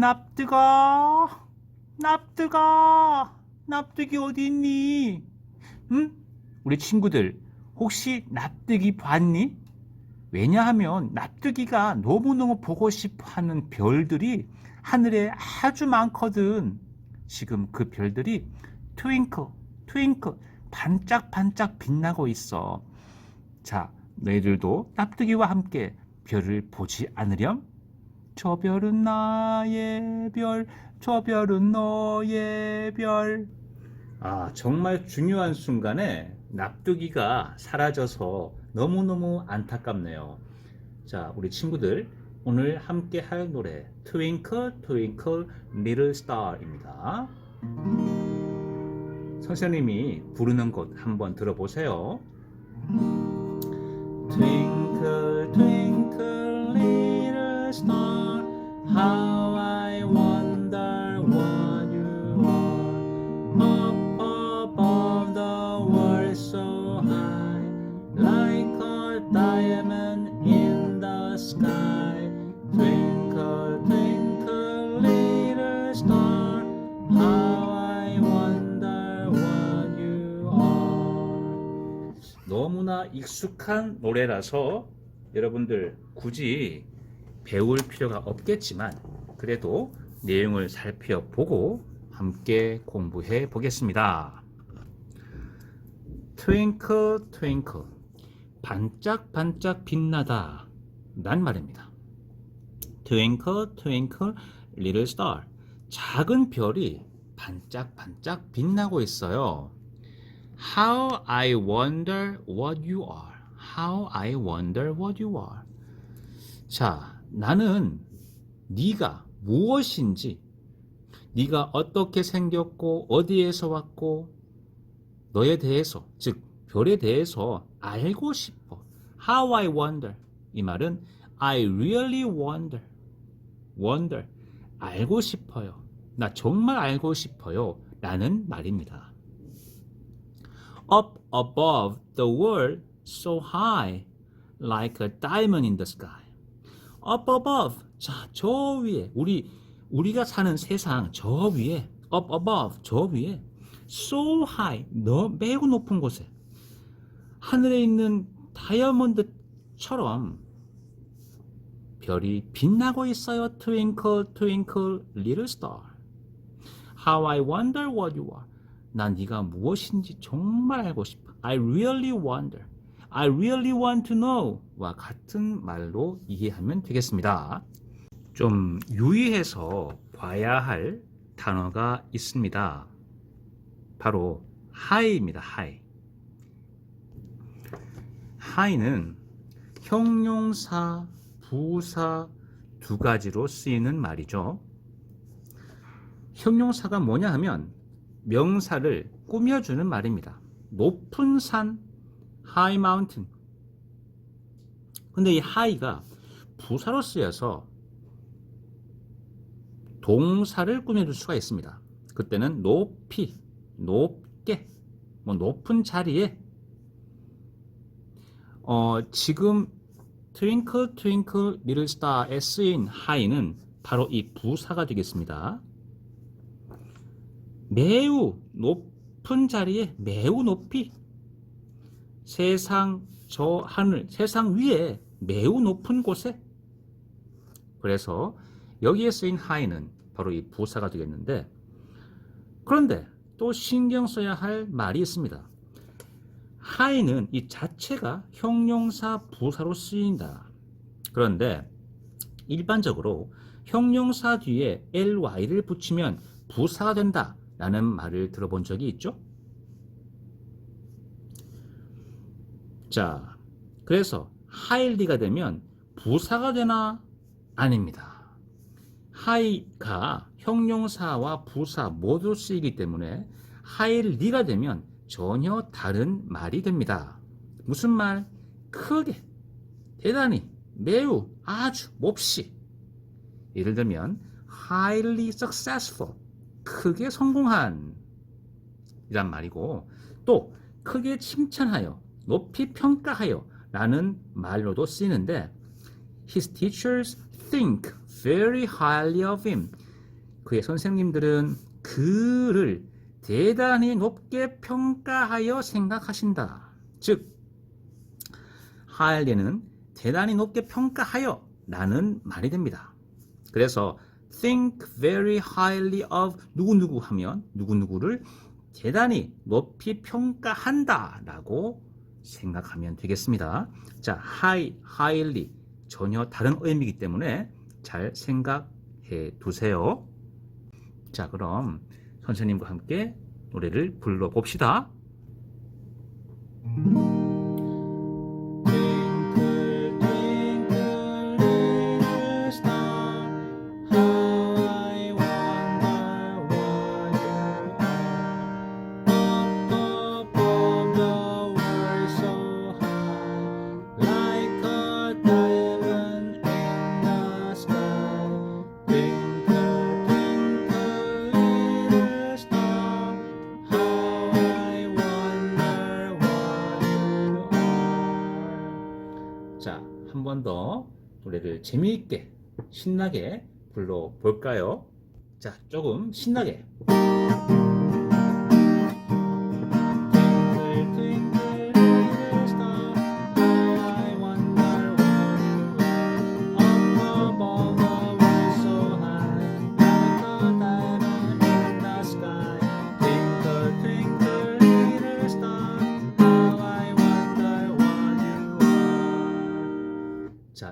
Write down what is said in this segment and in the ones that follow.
납뜨가 납뜨가 납뜨기 어디 있니? 응? 우리 친구들 혹시 납뜨기 봤니? 왜냐하면 납뜨기가 너무너무 보고 싶어 하는 별들이 하늘에 아주 많거든. 지금 그 별들이 트윙클, 트윙클, 반짝반짝 빛나고 있어. 자, 너희들도 납뜨기와 함께 별을 보지 않으렴? 저 별은 나의 별, 저 별은 너의 별. 아, 정말 중요한 순간에 납두기가 사라져서 너무너무 안타깝네요. 자, 우리 친구들, 오늘 함께 할 노래, Twinkle, Twinkle, Little Star입니다. 선생님이 부르는 곳 한번 들어보세요. Twinkle, 익숙한 노래라서 여러분들 굳이 배울 필요가 없겠지만 그래도 내용을 살펴보고 함께 공부해 보겠습니다. Twinkle twinkle 반짝반짝 빛나다 난 말입니다. Twinkle twinkle little star 작은 별이 반짝반짝 빛나고 있어요. How I wonder what you are. How I wonder what you are. 자, 나는 네가 무엇인지, 네가 어떻게 생겼고 어디에서 왔고 너에 대해서, 즉 별에 대해서 알고 싶어. How I wonder. 이 말은 I really wonder. wonder. 알고 싶어요. 나 정말 알고 싶어요. 라는 말입니다. Up above the world so high like a diamond in the sky. Up above. 자, 저 위에 우리 우리가 사는 세상 저 위에 up above 저 위에 so high 너 매우 높은 곳에 하늘에 있는 다이아몬드처럼 별이 빛나고 있어요. Twinkle, twinkle, little star. How I wonder what you are. 난 네가 무엇인지 정말 알고 싶어. I really wonder. I really want to know. 와 같은 말로 이해하면 되겠습니다. 좀 유의해서 봐야 할 단어가 있습니다. 바로 high입니다. high. high는 형용사, 부사 두 가지로 쓰이는 말이죠. 형용사가 뭐냐 하면 명사를 꾸며주는 말입니다. 높은 산, high mountain. 근데 이 high가 부사로 쓰여서 동사를 꾸며줄 수가 있습니다. 그때는 높이, 높게, 뭐 높은 자리에 어, 지금 twinkle twinkle little star에 쓰인 high는 바로 이 부사가 되겠습니다. 매우 높은 자리에 매우 높이 세상 저 하늘 세상 위에 매우 높은 곳에 그래서 여기에 쓰인 high는 바로 이 부사가 되겠는데 그런데 또 신경 써야 할 말이 있습니다. high는 이 자체가 형용사 부사로 쓰인다. 그런데 일반적으로 형용사 뒤에 ly를 붙이면 부사가 된다. 라는 말을 들어본 적이 있죠? 자, 그래서 하일리가 되면 부사가 되나? 아닙니다. 하이가 형용사와 부사 모두 쓰이기 때문에 하일리가 되면 전혀 다른 말이 됩니다. 무슨 말? 크게, 대단히, 매우, 아주, 몹시. 예를 들면 highly successful, 크게 성공한 이란 말이고 또 크게 칭찬하여, 높이 평가하여 라는 말로도 쓰이는데 His teachers think very highly of him. 그의 선생님들은 그를 대단히 높게 평가하여 생각하신다. 즉, 하일리는 대단히 높게 평가하여 라는 말이 됩니다. 그래서 think very highly of 누구누구 하면 누구누구를 대단히 높이 평가한다 라고 생각하면 되겠습니다. 자, high, highly 전혀 다른 의미이기 때문에 잘 생각해 두세요. 자, 그럼 선생님과 함께 노래를 불러 봅시다. 자, 한 번 더 노래를 재미있게 신나게 불러 볼까요? 자, 조금 신나게.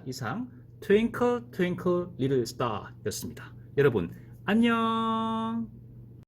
이상 Twinkle Twinkle Little Star 였습니다. 여러분, 안녕!